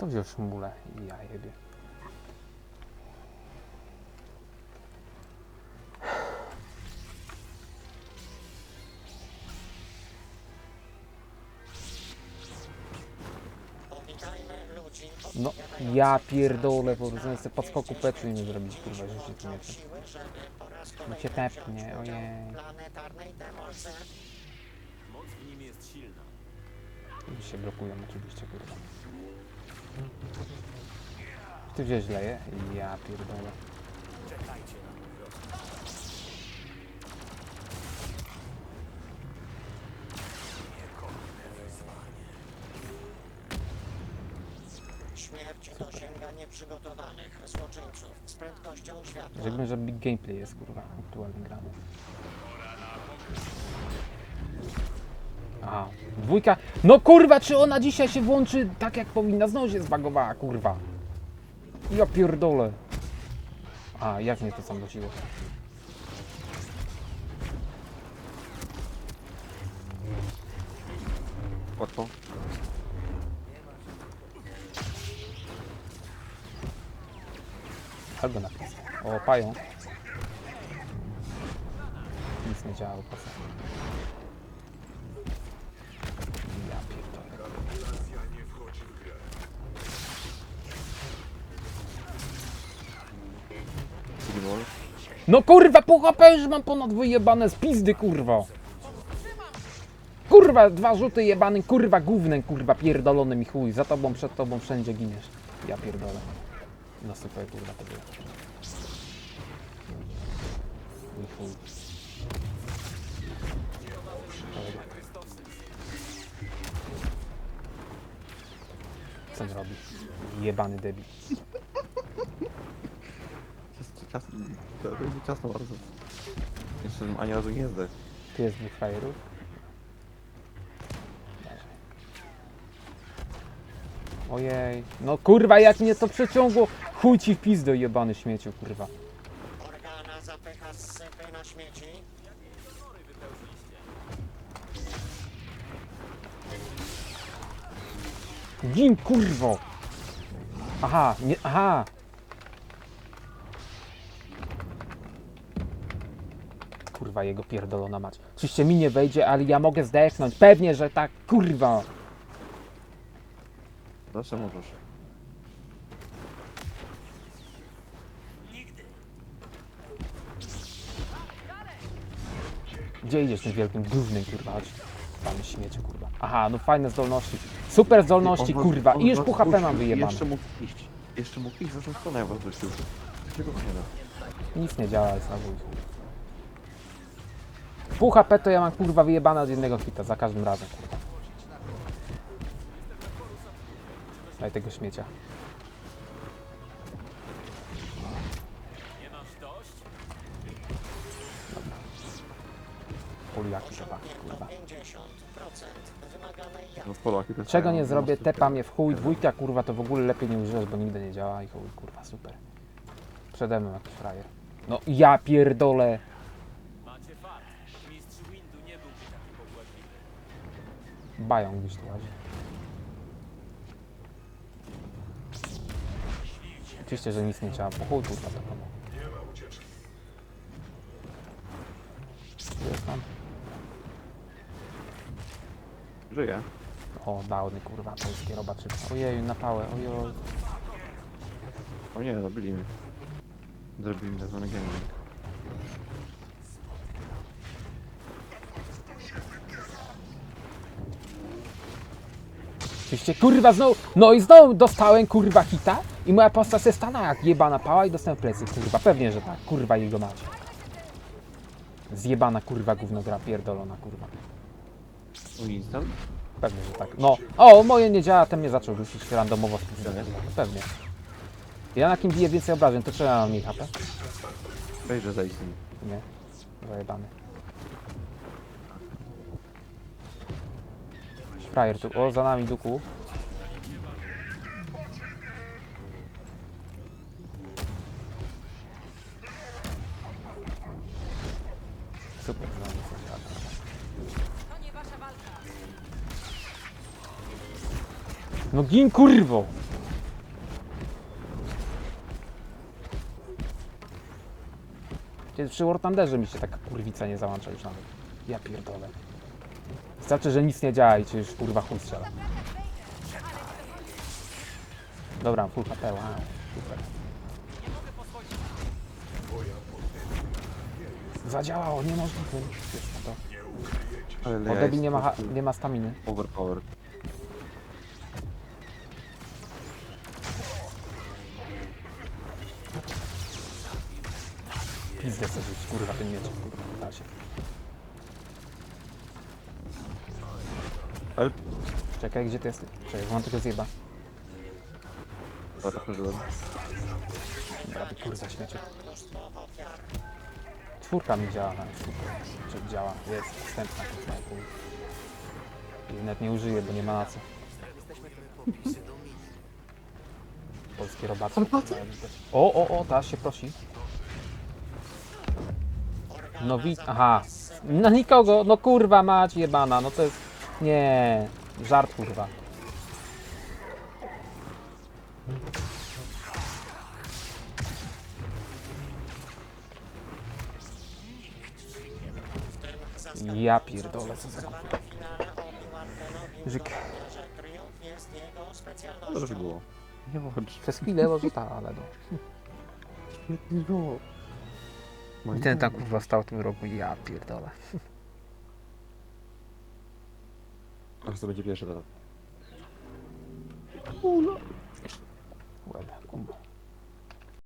To wziął szmulę i ja jebie. No, ja pierdolę, po prostu chcę podskoku petu nie zrobić, kurwa, życie tu nie chcę. No cię tepnie, ojej. Moc w nim jest silna. Tu się blokują oczywiście, kurwa. Tu gdzieś leje i ja pierdolę. Czekajcie na rozkaz. Śmierć dosięga nieprzygotowanych złoczyńców z prędkością światła. Żegnam, że big gameplay jest, kurwa, aktualnie gramy. A, dwójka. No kurwa, czy ona dzisiaj się włączy tak jak powinna? Znowu się zbagowała, kurwa. Ja pierdolę. A, jak mnie to samoleciło? Łatwo. Albo napis. O, pająk. Nic nie działało, po co? Ja pierdolę. Sigmol. No kurwa, po HP już mam ponad wyjebane z pizdy, kurwa. Kurwa, dwa rzuty jebany, kurwa, gównem, kurwa, pierdolony mi chuj. Za tobą, przed tobą, wszędzie giniesz. Ja pierdolę. Super, kurwa, to było. Chuj. Co on robi? Jebany debil. To będzie ciasno bardzo. Jeszcze ani razu nie zdech. Tu jest dwóch frajerów. Ojej, no kurwa jak mnie to przeciągło! Chuj ci w pizdo jebany śmieciu, kurwa. Organa zapycha sypy na śmieci. Gin, kurwo! Aha, nie, aha! Kurwa, jego pierdolona mać. Oczywiście mi nie wejdzie, ale ja mogę zdechnąć. Pewnie, że tak, kurwa! Zawsze możesz. Gdzie idziesz tym wielkim gównem, kurwa? Chodź. Pan śmieciu, kurwa. Aha, no fajne zdolności. Super zdolności, kurwa. on I już was pół HP mam puścił. wyjebane. Jeszcze mógł iść. Jeszcze mógł iść, zresztą stronę ja was dościł. Dlaczego nie da? Nic nie działa, jest na. Pół HP to ja mam kurwa wyjebane od jednego hita, za każdym razem. Daj tego śmiecia. Poliaki chyba, kurwa. 50% wymaganej No jazdy. Polaki też Czego mają nie zrobię, mocno tepa mnie w chuj, dwójka kurwa to w ogóle lepiej nie używać, bo nigdy nie działa i chuj, kurwa, super. Przede mną jakiś frajer. No ja pierdolę. Bają gdzieś tu łazi. Oczywiście, że nic nie działa, bo chuj kurwa to komu. Jest tam? Żyje. O, downy kurwa, polskie robaczyki. Ojeju, na pałę, ojoj. O nie, zabili mnie. Zrobili zwany gaming. Oczywiście, kurwa, znowu, no i znowu dostałem, kurwa, hita i moja postać się stanęła jak jebana pała i dostałem plecy, kurwa, pewnie, że tak, kurwa, jego macie. Zjebana, kurwa, gówno gra, pierdolona, kurwa. O instant? Pewnie, że tak. No, o, moje nie działa, ten mnie zaczął dusić randomowo z. Pewnie. Ja na kim biję więcej obrażeń, to trzeba mniej HP? Wejdę zejść z nim. Nie, zajebany. Frajer tu. O, za nami duku. Super. No gin kurwo! Przy Wartanderze mi się taka kurwica nie załącza już nawet. Ja pierdolę. Wystarczy, że nic nie działa i cię już kurwa chuj strzela. Dobra, full HP, wow, super. Zadziałało, niemożliwe. Na to. Ale O, ja debil nie ma, ha- nie ma staminy. Overpower. Pizdę sobie rzuć, kurwa, ten miecz. Kurwa, da się. Ale... Czekaj, gdzie ty jesteś? Czekaj, bo mam tego zjeba. Dobra, przeżyłem. Dobra, ty kurwa śmiecie. Czwórka mi działa, super. Czy działa, jest, wstępna. I nawet nie użyję, bo nie ma na co. Polskie robacy. O, o, o, teraz się prosi. No wi... Aha. No nikogo, no kurwa mać jebana, no to jest... Nie, żart kurwa. Ja pierdolę, co za kurwa. Żyk. Dobrze że było. Nie bądź. Przez chwilę może ta, ale no. Świetnie było. I ten tam kurwa stał w tym roku, ja pierdolę. Aż to będzie pierwszy raz. Łeb, kurwa.